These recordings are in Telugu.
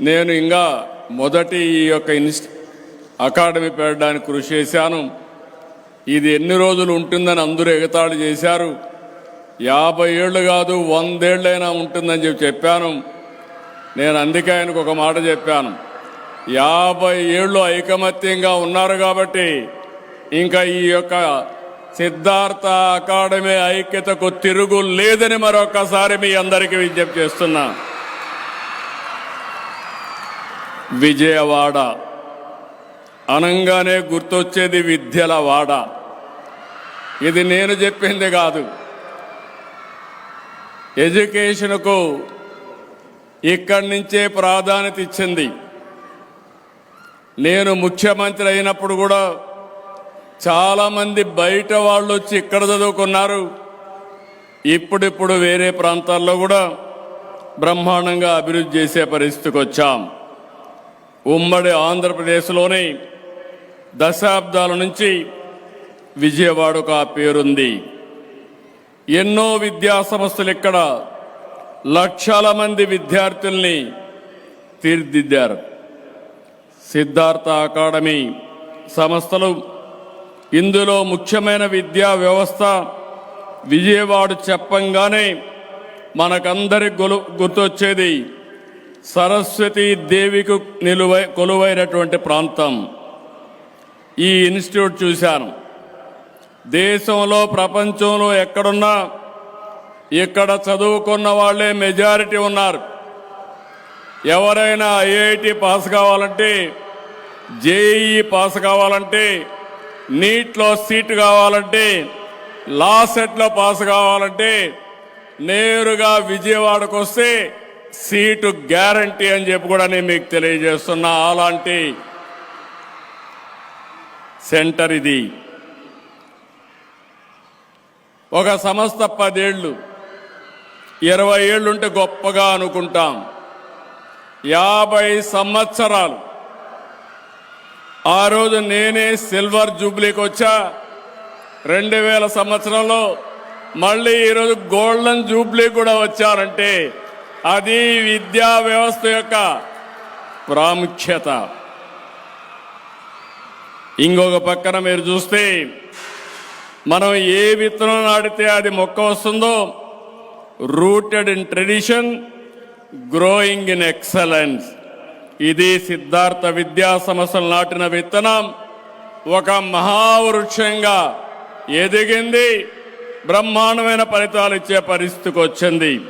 నేను ఇంకా మొదటి ఈ యొక్క ఇన్స్ అకాడమీ పెట్టడానికి కృషి చేశాను. ఇది ఎన్ని రోజులు ఉంటుందని అందరూ ఎగతాళి చేశారు. యాభై ఏళ్ళు కాదు వందేళ్ళైనా ఉంటుందని చెప్పి చెప్పాను. నేను అందుకే ఆయనకు ఒక మాట చెప్పాను. యాభై ఏళ్ళు ఐకమత్యంగా ఉన్నారు కాబట్టి ఇంకా ఈ యొక్క సిద్ధార్థ అకాడమీ ఐక్యతకు తిరుగు లేదని మరొకసారి మీ అందరికీ విజ్ఞప్తి చేస్తున్నాను విజయవాడ. అనంగానే గుర్తొచ్చేది విద్యల వాడ. ఇది నేను చెప్పింది కాదు. ఎడ్యుకేషన్కు ఇక్కడి నుంచే ప్రాధాన్యత ఇచ్చింది. నేను ముఖ్యమంత్రి అయినప్పుడు కూడా చాలామంది బయట వాళ్ళు వచ్చి ఇక్కడ చదువుకున్నారు. ఇప్పుడిప్పుడు వేరే ప్రాంతాల్లో కూడా బ్రహ్మాండంగా అభివృద్ధి చేసే పరిస్థితికి వచ్చాం. ఉమ్మడి ఆంధ్రప్రదేశ్లోని దశాబ్దాల నుంచి విజయవాడకు ఆ పేరుంది. ఎన్నో విద్యా సంస్థలు ఇక్కడ లక్షల మంది విద్యార్థుల్ని తీర్దిద్దారు సిద్ధార్థ అకాడమీ సంస్థలు ఇందులో ముఖ్యమైన విద్యా వ్యవస్థ విజయవాడ చెప్పంగానే మనకందరి గొలు గుర్తొచ్చేది సరస్వతీ దేవికి నిలువై కొలువైనటువంటి ప్రాంతం. ఈ ఇన్స్టిట్యూట్ చూశాను. దేశంలో ప్రపంచంలో ఎక్కడున్నా ఇక్కడ చదువుకున్న వాళ్ళే మెజారిటీ ఉన్నారు. ఎవరైనా ఐఐటి పాస్ కావాలంటే జేఈఈ పాస్ కావాలంటే నీట్లో సీట్ కావాలంటే లా సెట్లో పాస్ కావాలంటే నేరుగా విజయవాడకు వస్తే సీటు గ్యారంటీ అని చెప్పి కూడా నేను మీకు తెలియజేస్తున్నా. అలాంటి సెంటర్ ఇది. ఒక సంస్థ పదేళ్ళు ఇరవై ఏళ్ళుంటే గొప్పగా అనుకుంటాం. యాభై సంవత్సరాలు. ఆ రోజు నేనే సిల్వర్ జూబ్లీకి వచ్చా. రెండు వేల సంవత్సరంలో మళ్ళీ ఈరోజు గోల్డెన్ జూబ్లీ కూడా వచ్చారంటే అది విద్యా వ్యవస్థ యొక్క ప్రాముఖ్యత. ఇంకొక పక్కన మీరు చూస్తే మనం ఏ విత్తనం నాటితే అది మొక్క వస్తుందో rooted in tradition growing in excellence ఇది సిద్ధార్థ విద్యా సంస్థలు నాటిన విత్తనం. ఒక మహావృక్షంగా ఎదిగింది. బ్రహ్మాండమైన ఫలితాలు ఇచ్చే పరిస్థితికి వచ్చింది.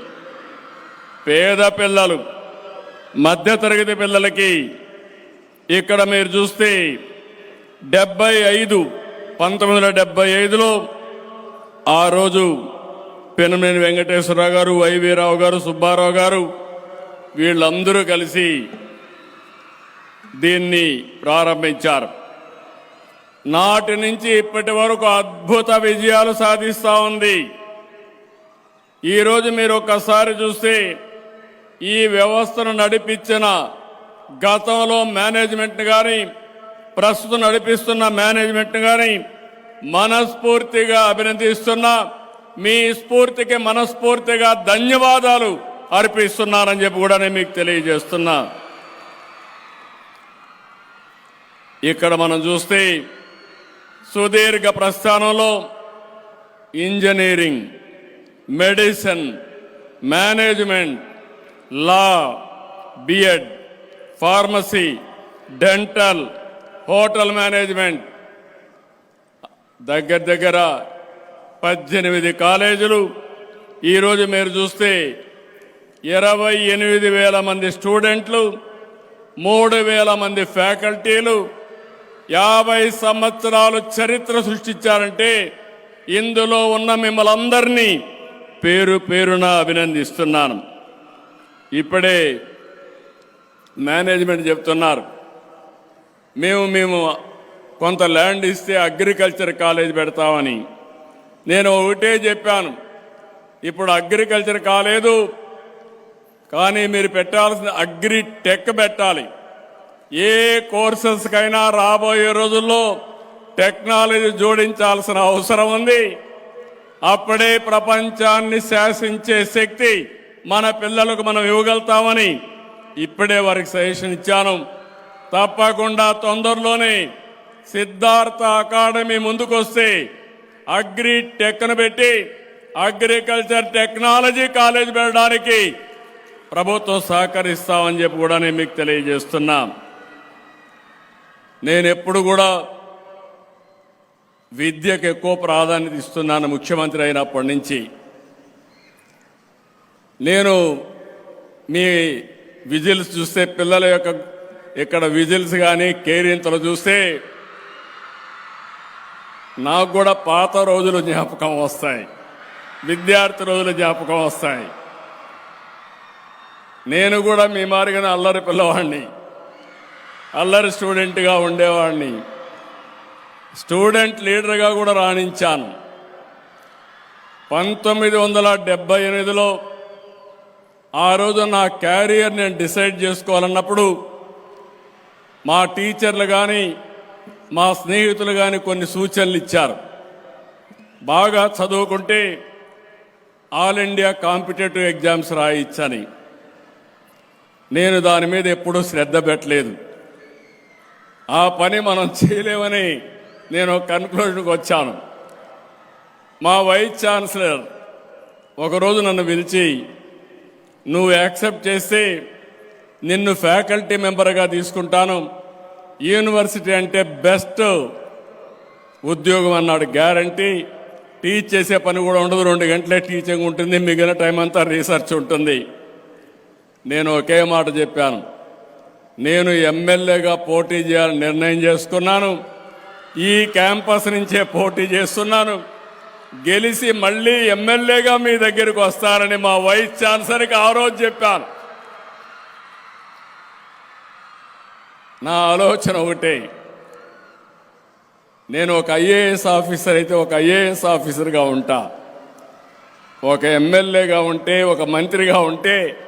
పేద పిల్లలు మధ్యతరగతి పిల్లలకి ఇక్కడ మీరు చూస్తే డెబ్బై ఐదు పంతొమ్మిది వందల డెబ్బై ఐదులో ఆ రోజు పెనమనేని వెంకటేశ్వరరావు గారు వైవీరావు గారు సుబ్బారావు గారు వీళ్ళందరూ కలిసి దీన్ని ప్రారంభించారు. నాటి నుంచి ఇప్పటి వరకు అద్భుత విజయాలు సాధిస్తూ ఉంది. ఈరోజు మీరు ఒక్కసారి చూస్తే ఈ వ్యవస్థను నడిపించిన గతంలో మేనేజ్మెంట్ కానీ ప్రస్తుతం నడిపిస్తున్న మేనేజ్మెంట్ కానీ మనస్ఫూర్తిగా అభినందిస్తున్నా. మీ స్ఫూర్తికి మనస్ఫూర్తిగా ధన్యవాదాలు అర్పిస్తున్నానని చెప్పి కూడా నేను మీకు తెలియజేస్తున్నా. ఇక్కడ మనం చూస్తే సుదీర్ఘ ప్రస్థానంలో engineering medicine management law BEd pharmacy dental hotel management. దగ్గర దగ్గర పద్దెనిమిది కాలేజీలు. ఈరోజు మీరు చూస్తే ఇరవై ఎనిమిది వేల మంది స్టూడెంట్లు మూడు వేల మంది ఫ్యాకల్టీలు యాభై సంవత్సరాలు చరిత్ర సృష్టించారంటే ఇందులో ఉన్న మిమ్మల్ని అందరినీ పేరు పేరున అభినందిస్తున్నాను. ఇప్పుడే మేనేజ్మెంట్ చెప్తున్నారు. మేము మేము కొంత ల్యాండ్ ఇస్తే అగ్రికల్చర్ కాలేజ్ పెడతామని. నేను ఒకటే చెప్పాను. ఇప్పుడు అగ్రికల్చర్ కాలేదు. కానీ మీరు పెట్టాల్సిన అగ్రి టెక్ పెట్టాలి. ఏ కోర్సెస్కైనా రాబోయే రోజుల్లో టెక్నాలజీ జోడించాల్సిన అవసరం ఉంది. అప్పుడే ప్రపంచాన్ని శాసించే శక్తి మన పిల్లలకు మనం ఇవ్వగలుగుతామని ఇప్పుడే వారికి సజెషన్ ఇచ్చాను. తప్పకుండా తొందరలోనే సిద్ధార్థ అకాడమీ ముందుకొస్తే అగ్రి టెక్ను పెట్టి అగ్రికల్చర్ టెక్నాలజీ కాలేజ్ పెట్టడానికి ప్రభుత్వం సహకరిస్తామని చెప్పి కూడా నేను మీకు తెలియజేస్తున్నా. నేను ఎప్పుడు కూడా విద్యకు ఎక్కువ ప్రాధాన్యత ఇస్తున్నాను ముఖ్యమంత్రి అయినప్పటి నుంచి. నేను మీ విజిల్స్ చూస్తే పిల్లల యొక్క ఇక్కడ విజిల్స్ కానీ కేరింతలు చూస్తే నాకు కూడా పాత రోజులు జ్ఞాపకం వస్తాయి. విద్యార్థి రోజులు జ్ఞాపకం వస్తాయి. నేను కూడా మీ మారిగానే అల్లరి పిల్లవాడిని. అల్లరి స్టూడెంట్గా ఉండేవాడిని. స్టూడెంట్ లీడర్గా కూడా రాణించాను. పంతొమ్మిది వందల డెబ్బై ఎనిమిదిలో ఆ రోజు నా క్యారియర్ నేను డిసైడ్ చేసుకోవాలన్నప్పుడు మా టీచర్లు కానీ మా స్నేహితులు కానీ కొన్ని సూచనలు ఇచ్చారు. బాగా చదువుకుంటే ఆల్ ఇండియా కాంపిటేటివ్ ఎగ్జామ్స్ రాయించని నేను దాని మీద ఎప్పుడూ శ్రద్ధ పెట్టలేదు. ఆ పని మనం చేయలేమని నేను కన్క్లూషన్కి వచ్చాను. మా వైస్ ఛాన్సలర్ ఒకరోజు నన్ను పిలిచి నువ్వు యాక్సెప్ట్ చేస్తే నిన్ను ఫ్యాకల్టీ మెంబర్గా తీసుకుంటాను. యూనివర్సిటీ అంటే బెస్ట్ ఉద్యోగం అన్నాడు. గ్యారంటీ. టీచ్ చేసే పని కూడా ఉండదు. రెండు గంటలే టీచింగ్ ఉంటుంది. మిగిలిన టైం అంతా రీసెర్చ్ ఉంటుంది. నేను ఒకే మాట చెప్పాను. నేను ఎమ్మెల్యేగా పోటీ చేయాలని నిర్ణయం చేసుకున్నాను. ఈ క్యాంపస్ నుంచే పోటీ చేస్తున్నాను. గెలిచి మళ్ళీ ఎమ్మెల్యేగా మీ దగ్గరికి వస్తారని మా వైస్ ఛాన్సలర్కి ఆ రోజు చెప్పాను. నా ఆలోచన ఒకటే. నేను ఒక ఐఏఎస్ ఆఫీసర్ అయితే ఒక ఐఏఎస్ ఆఫీసర్గా ఉంటా. ఒక ఎమ్మెల్యేగా ఉంటే ఒక మంత్రిగా ఉంటే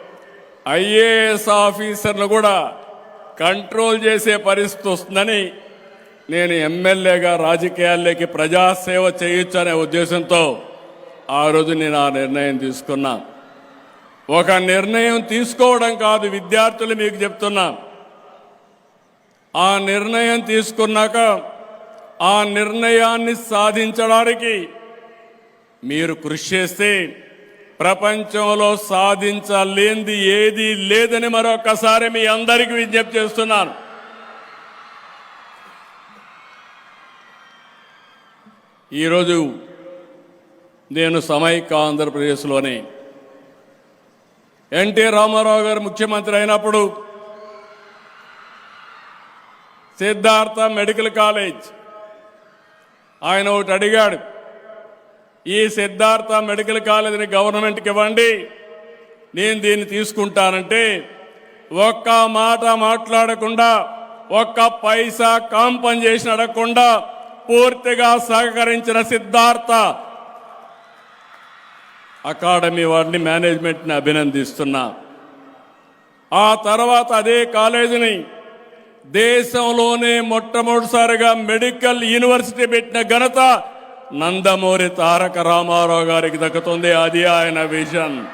ఐఏఎస్ ఆఫీసర్ను కూడా కంట్రోల్ చేసే పరిస్థితి వస్తుందని నేను ఎమ్మెల్యేగా రాజకీయాల్లోకి ప్రజాసేవ చేయొచ్చు అనే ఉద్దేశంతో ఆ రోజు నేను ఆ నిర్ణయం తీసుకున్నా. ఒక నిర్ణయం తీసుకోవడం కాదు విద్యార్థులు మీకు చెప్తున్నా. ఆ నిర్ణయం తీసుకున్నాక ఆ నిర్ణయాన్ని సాధించడానికి మీరు కృషి చేస్తే ప్రపంచంలో సాధించలేంది ఏది లేదని మరొకసారి మీ అందరికీ విజ్ఞప్తి చేస్తున్నాను. ఈరోజు నేను సమైక్య ఆంధ్రప్రదేశ్లోని ఎన్టీ రామారావు గారు ముఖ్యమంత్రి అయినప్పుడు సిద్ధార్థ మెడికల్ కాలేజ్ ఆయన ఒకటి అడిగాడు ఈ సిద్ధార్థ మెడికల్ కాలేజీని గవర్నమెంట్కి ఇవ్వండి నేను దీన్ని తీసుకుంటానంటే ఒక్క మాట మాట్లాడకుండా ఒక్క పైసా కాంపన్సేషన్ అడగకుండా పూర్తిగా సహకరించిన సిద్ధార్థ అకాడమీ వారిని మేనేజ్మెంట్ని అభినందిస్తున్నా. ఆ తర్వాత అదే కాలేజీని దేశంలోనే మొట్టమొదటిసారిగా మెడికల్ యూనివర్సిటీ పెట్టిన ఘనత నందమూరి తారక రామారావు గారికి దక్కుతుంది. అది ఆయన విజన్.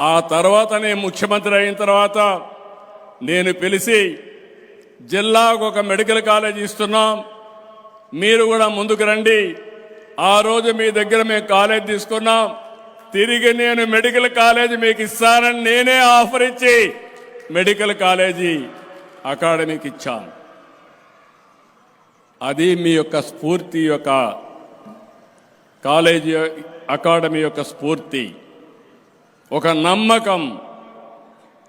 ఆ తర్వాత నేను ముఖ్యమంత్రి అయిన తర్వాత నేను పిలిచి జిల్లాకు ఒక మెడికల్ కాలేజ్ ఇస్తున్నాం. మీరు కూడా ముందుకు రండి. ఆ రోజు మీ దగ్గర మేము కాలేజ్ తీసుకున్నాం. తిరిగి నేను మెడికల్ కాలేజ్ మీకు ఇస్తానని నేనే ఆఫర్ ఇచ్చి మెడికల్ కాలేజీ అకాడమీకి ఇచ్చాను. అది మీ యొక్క స్ఫూర్తి యొక్క కాలేజీ అకాడమీ యొక్క స్ఫూర్తి. ఒక నమ్మకం.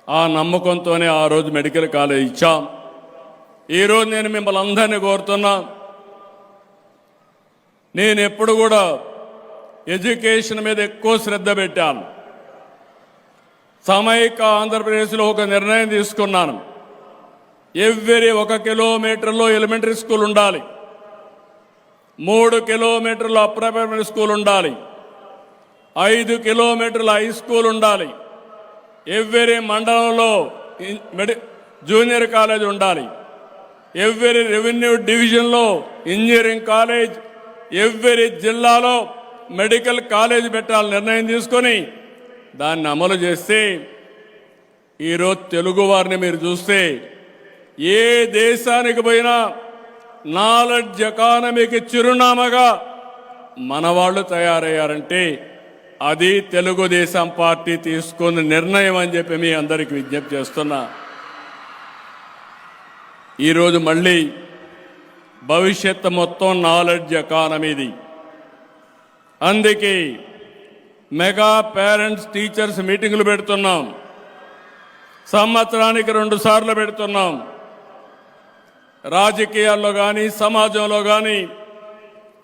ఆ నమ్మకంతోనే ఆ రోజు మెడికల్ కాలేజ్ ఇచ్చాం. ఈరోజు నేను మిమ్మల్ని అందరినీ కోరుతున్నా. నేను ఎప్పుడు కూడా ఎడ్యుకేషన్ మీద ఎక్కువ శ్రద్ధ పెట్టాను. సమైక ఆంధ్రప్రదేశ్లో ఒక నిర్ణయం తీసుకున్నాను. ఎవ్రీ ఒక కిలోమీటర్లో ఎలిమెంటరీ స్కూల్ ఉండాలి. మూడు కిలోమీటర్ల అప్పర్ ప్రైమరీ స్కూల్ ఉండాలి. ఐదు కిలోమీటర్ల హై స్కూల్ ఉండాలి. ఎవ్రీ మండలంలో మెడి జూనియర్ కాలేజ్ ఉండాలి. ఎవ్రీ రెవెన్యూ డివిజన్లో ఇంజనీరింగ్ కాలేజ్ ఎవ్రీ జిల్లాలో మెడికల్ కాలేజ్ పెట్టాలని నిర్ణయం తీసుకొని దాన్ని అమలు చేస్తే ఈరోజు తెలుగు వారిని మీరు చూస్తే ఏ దేశానికి పోయినా నాలెడ్జ్ ఎకానమీకి చిరునామాగా మన వాళ్ళు తయారయ్యారంటే అది తెలుగుదేశం పార్టీ తీసుకున్న నిర్ణయం అని చెప్పి మీ అందరికి విజ్ఞప్తి చేస్తున్నా. ఈరోజు మళ్ళీ భవిష్యత్తు మొత్తం నాలెడ్జ్ ఎకానమీది అందుకే మెగా పేరెంట్స్ టీచర్స్ మీటింగులు పెడుతున్నాం. సంవత్సరానికి రెండు సార్లు పెడుతున్నాం. రాజకీయాల్లో కానీ సమాజంలో కానీ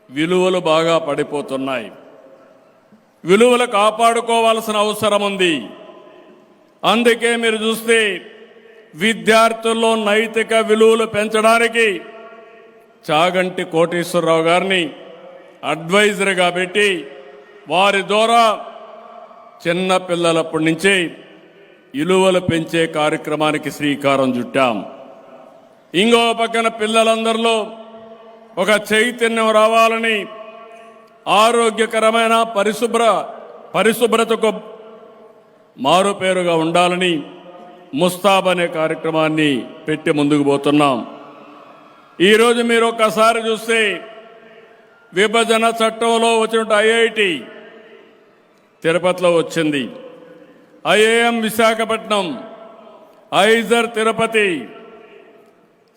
విలువలు బాగా పడిపోతున్నాయి. విలువలు కాపాడుకోవాల్సిన అవసరం ఉంది. అందుకే మీరు చూస్తే విద్యార్థుల్లో నైతిక విలువలు పెంచడానికి చాగంటి కోటేశ్వరరావు గారిని అడ్వైజర్గా పెట్టి వారి ద్వారా చిన్న పిల్లలప్పటి నుంచే విలువలు పెంచే కార్యక్రమానికి శ్రీకారం చుట్టాం. ఇంకో పక్కన పిల్లలందరిలో ఒక చైతన్యం రావాలని ఆరోగ్యకరమైన పరిశుభ్ర పరిశుభ్రతకు మారుపేరుగా ఉండాలని ముస్తాబ్ అనే కార్యక్రమాన్ని పెట్టి ముందుకు పోతున్నాం. ఈరోజు మీరు ఒక్కసారి చూస్తే విభజన చట్టంలో వచ్చిన ఐఐటి తిరుపతిలో వచ్చింది. IIM Visakhapatnam IISER Tirupati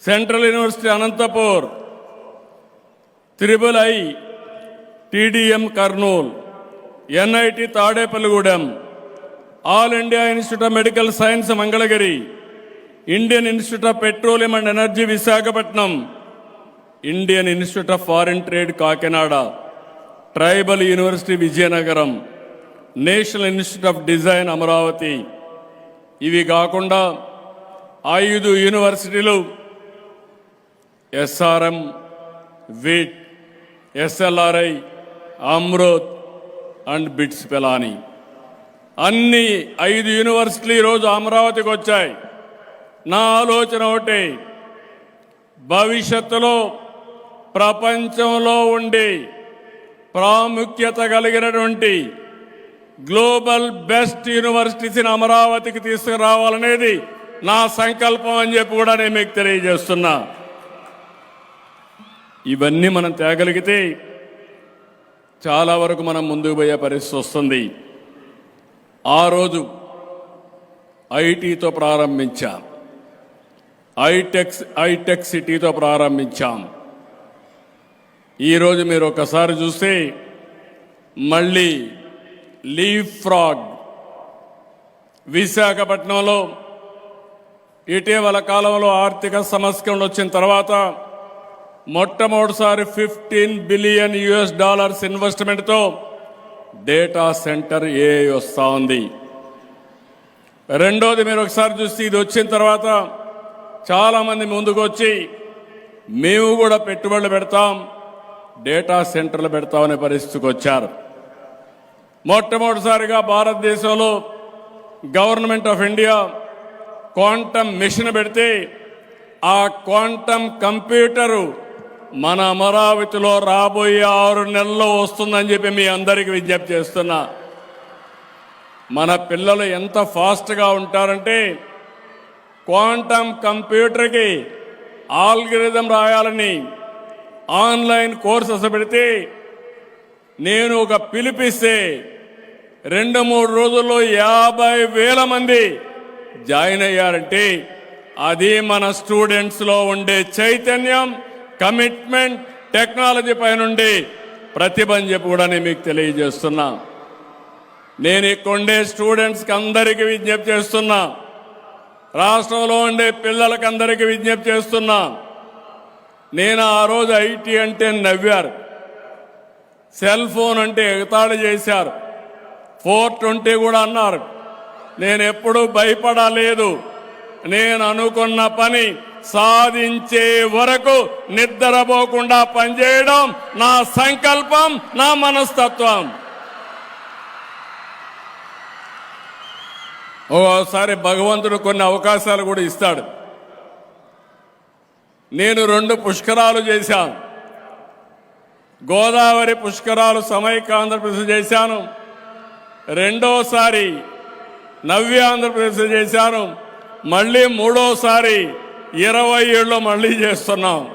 central university Anantapur triple I TDM Kurnool NIT Tadepalligudem all India institute of medical science Mangalagiri Indian institute of petroleum and energy Visakhapatnam Indian institute of foreign trade Kakinada tribal university Vizianagaram national institute of design Amaravati. ఇవి కాకుండా ఐదు యూనివర్సిటీలు SRM VIT SLRI Amrit and BITS Pilani అన్ని ఐదు యూనివర్సిటీలు ఈరోజు అమరావతికి వచ్చాయి. నా ఆలోచన ఒకటి భవిష్యత్తులో ప్రపంచంలో ఉండి ప్రాముఖ్యత కలిగినటువంటి గ్లోబల్ బెస్ట్ యూనివర్సిటీస్ని అమరావతికి తీసుకురావాలనేది నా సంకల్పం అని చెప్పి కూడా నేను మీకు తెలియజేస్తున్నా. ఇవన్నీ మనం తేగలిగితే చాలా వరకు మనం ముందుకు పోయే పరిస్థితి వస్తుంది. ఆ రోజు ఐటీతో ప్రారంభించాం. ఐటెక్స్ ఐటెక్ సిటీతో ప్రారంభించాం. ఈరోజు మీరు ఒకసారి చూస్తే మళ్ళీ లీవ్ ఫ్రాగ్ విశాఖపట్నంలో ఇటీవల కాలంలో ఆర్థిక సంస్కరణలు వచ్చిన తర్వాత మొట్టమొదటిసారి ఫిఫ్టీన్ బిలియన్ యుఎస్ డాలర్స్ ఇన్వెస్ట్మెంట్తో డేటా సెంటర్ ఏ వస్తూ ఉంది. రెండోది మీరు ఒకసారి చూస్తే ఇది వచ్చిన తర్వాత చాలామంది ముందుకు వచ్చి మేము కూడా పెట్టుబడులు పెడతాం డేటా సెంటర్లు పెడతామనే పరిస్థితికి వచ్చారు. మొట్టమొదటిసారిగా భారతదేశంలో government of India quantum mission పెడితే ఆ క్వాంటమ్ కంప్యూటరు మన అమరావతిలో రాబోయే ఆరు నెలల్లో వస్తుందని చెప్పి మీ అందరికీ విజ్ఞప్తి చేస్తున్నా. మన పిల్లలు ఎంత ఫాస్ట్గా ఉంటారంటే క్వాంటమ్ కంప్యూటర్కి ఆల్గరిథం రాయాలని ఆన్లైన్ కోర్సెస్ పెడితే నేను ఒక పిలిపిస్తే రెండు మూడు రోజుల్లో యాభై వేల మంది జాయిన్ అయ్యారంటే అది మన స్టూడెంట్స్లో ఉండే చైతన్యం. కమిట్మెంట్ టెక్నాలజీ పైనుండి ప్రతిభ అని చెప్పి కూడా నేను మీకు తెలియజేస్తున్నా. నేను ఇక్కడ స్టూడెంట్స్కి అందరికీ విజ్ఞప్తి చేస్తున్నా. రాష్ట్రంలో ఉండే పిల్లలకి అందరికీ విజ్ఞప్తి చేస్తున్నా. నేను ఆ రోజు ఐటీ అంటే నవ్వారు. సెల్ ఫోన్ అంటే ఎగతాళి చేశారు. ఫోర్ ట్వంటీ కూడా అన్నారు. నేను ఎప్పుడూ భయపడలేదు. నేను అనుకున్న పని సాధించే వరకు నిద్రపోకుండా పనిచేయడం నా సంకల్పం నా మనస్తత్వం. ఓసారి భగవంతుడు కొన్ని అవకాశాలు కూడా ఇస్తాడు. నేను రెండు పుష్కరాలు చేశాను. గోదావరి పుష్కరాలు సమైక్య ఆంధ్రప్రదేశ్ చేశాను. రెండోసారి నవ్య ఆంధ్రప్రదేశ్ చేశాను. మళ్ళీ మూడోసారి ఇరవై ఏళ్ళు మళ్ళీ చేస్తున్నాం.